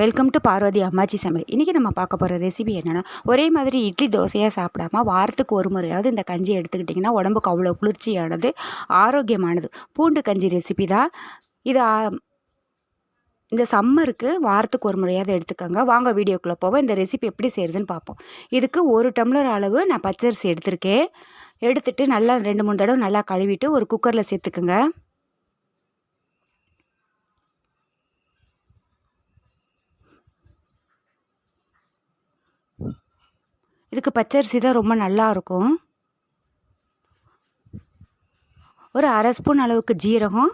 Welcome to Parvati அம்மாச்சி சமையல். இன்றைக்கி நம்ம பார்க்க போகிற ரெசிபி என்னென்னா ஒரே மாதிரி இட்லி தோசையாக சாப்பிடாம வாரத்துக்கு ஒரு முறையாவது இந்த கஞ்சி எடுத்துக்கிட்டிங்கன்னா உடம்புக்கு அவ்வளோ குளிர்ச்சியானது ஆரோக்கியமானது. பூண்டு கஞ்சி ரெசிபி தான். இது இந்த சம்மருக்கு வாரத்துக்கு ஒரு முறையாவது எடுத்துக்கோங்க. வாங்க வீடியோக்குள்ளே போவோம். இந்த ரெசிபி எப்படி செய்கிறதுன்னு பார்ப்போம். இதுக்கு ஒரு டம்ளர் அளவு நான் பச்சரிசி எடுத்திருக்கேன். எடுத்துகிட்டு நல்லா ரெண்டு மூணு தடவை நல்லா கழுவிட்டு ஒரு குக்கரில் சேர்த்துக்குங்க. இதுக்கு பச்சரிசி தான் ரொம்ப நல்லா இருக்கும் ஒரு அரை ஸ்பூன் அளவுக்கு ஜீரகம்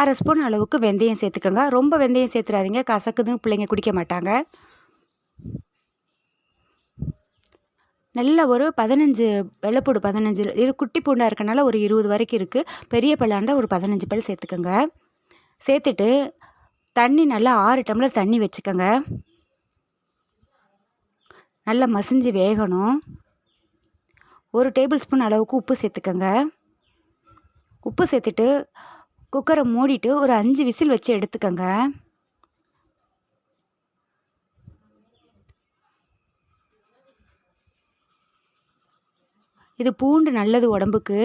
அரை ஸ்பூன் அளவுக்கு வெந்தயம் சேர்த்துக்கோங்க. ரொம்ப வெந்தயம் சேர்த்துறாதீங்க. கசக்குதுன்னு பிள்ளைங்க குடிக்க மாட்டாங்க. நல்ல ஒரு பதினஞ்சு வெள்ளைப்பூடு பதினஞ்சு இது குட்டி பூண்டாக இருக்கனால ஒரு இருபது வரைக்கும் இருக்குது பெரிய பல்லாண்டா ஒரு பதினஞ்சு பல் சேர்த்துக்கோங்க. சேர்த்துட்டு தண்ணி நல்லா ஆறு டம்ளர் தண்ணி வச்சுக்கோங்க. நல்லா மசிஞ்சு வேகணும். ஒரு டேபிள் ஸ்பூன் அளவுக்கு உப்பு சேர்த்துக்கோங்க. உப்பு சேர்த்துட்டு குக்கரை மூடிட்டு ஒரு அஞ்சு விசில் வச்சு எடுத்துக்கோங்க. இது பூண்டு நல்லது உடம்புக்கு.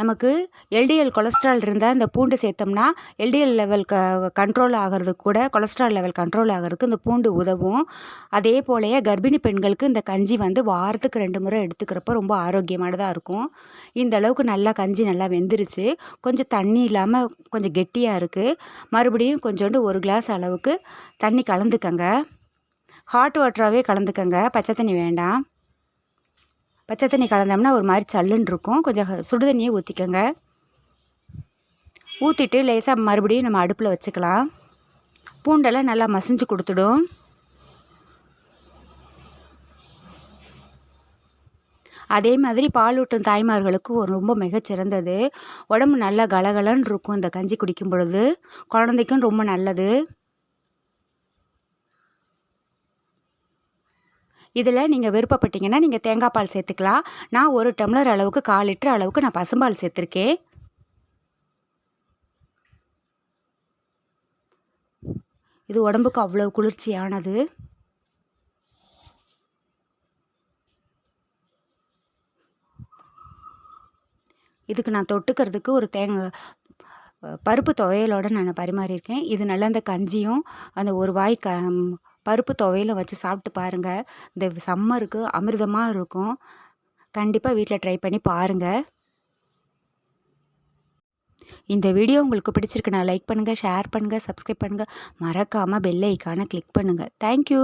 நமக்கு எல்டிஎல் கொலஸ்ட்ரால் இருந்தால் இந்த பூண்டு சேர்த்தோம்னா எல்டிஎல் லெவல் க கண்ட்ரோல் ஆகிறதுக்கு கூட கொலஸ்ட்ரால் லெவல் கண்ட்ரோல் ஆகிறதுக்கு இந்த பூண்டு உதவும். அதே போலயே கர்ப்பிணி பெண்களுக்கு இந்த கஞ்சி வந்து வாரத்துக்கு ரெண்டு முறை எடுத்துக்கிறப்ப ரொம்ப ஆரோக்கியமானதாக இருக்கும். இந்த அளவுக்கு நல்லா கஞ்சி நல்லா வெந்துருச்சு. கொஞ்சம் தண்ணி இல்லாமல் கொஞ்சம் கெட்டியாக இருக்குது மறுபடியும் கொஞ்சோண்டு ஒரு கிளாஸ் அளவுக்கு தண்ணி கலந்துக்கங்க. ஹாட் வாட்டராகவே கலந்துக்கங்க. பச்சை தண்ணி வேண்டாம். பச்சை தண்ணி கலந்தோம்னா ஒரு மாதிரி சல்லுன்னு இருக்கும். கொஞ்சம் சுடு தண்ணியை ஊற்றிக்கோங்க ஊற்றிட்டு லேசாக மறுபடியும் நம்ம அடுப்பில் வச்சுக்கலாம். பூண்டெல்லாம் நல்லா மசிஞ்சு கொடுத்துடும். அதே மாதிரி பாலூட்டும் தாய்மார்களுக்கு ஒரு ரொம்ப மிகச்சிறந்தது உடம்பு நல்லா கலகலன்னு இருக்கும் இந்த கஞ்சி குடிக்கும் பொழுது. குழந்தைக்கும் ரொம்ப நல்லது. இதில் நீங்கள் விருப்பப்பட்டீங்கன்னா நீங்கள் தேங்காய் பால் சேர்த்துக்கலாம். நான் ஒரு டம்ளர் அளவுக்கு கால் லிட்டர் அளவுக்கு நான் பசும்பால் சேர்த்துருக்கேன். இது உடம்புக்கு அவ்வளோ குளிர்ச்சியானது. இதுக்கு நான் தொட்டுக்கிறதுக்கு ஒரு தேங்காய் பருப்பு துவையலோடு நான் பரிமாறியிருக்கேன். இது நல்லா அந்த கஞ்சியும் அந்த ஒரு வாய் க பருப்பு துவையில வச்சு சாப்பிட்டு பாருங்கள் இந்த சம்மருக்கு அமிர்தமாக இருக்கும். கண்டிப்பாக வீட்டில் ட்ரை பண்ணி பாருங்கள் இந்த வீடியோ உங்களுக்கு பிடிச்சிருக்குன்னா லைக் பண்ணுங்கள் ஷேர் பண்ணுங்கள் சப்ஸ்கிரைப் பண்ணுங்கள் மறக்காமல் பெல் ஐக்கானை கிளிக் பண்ணுங்கள் தேங்க்யூ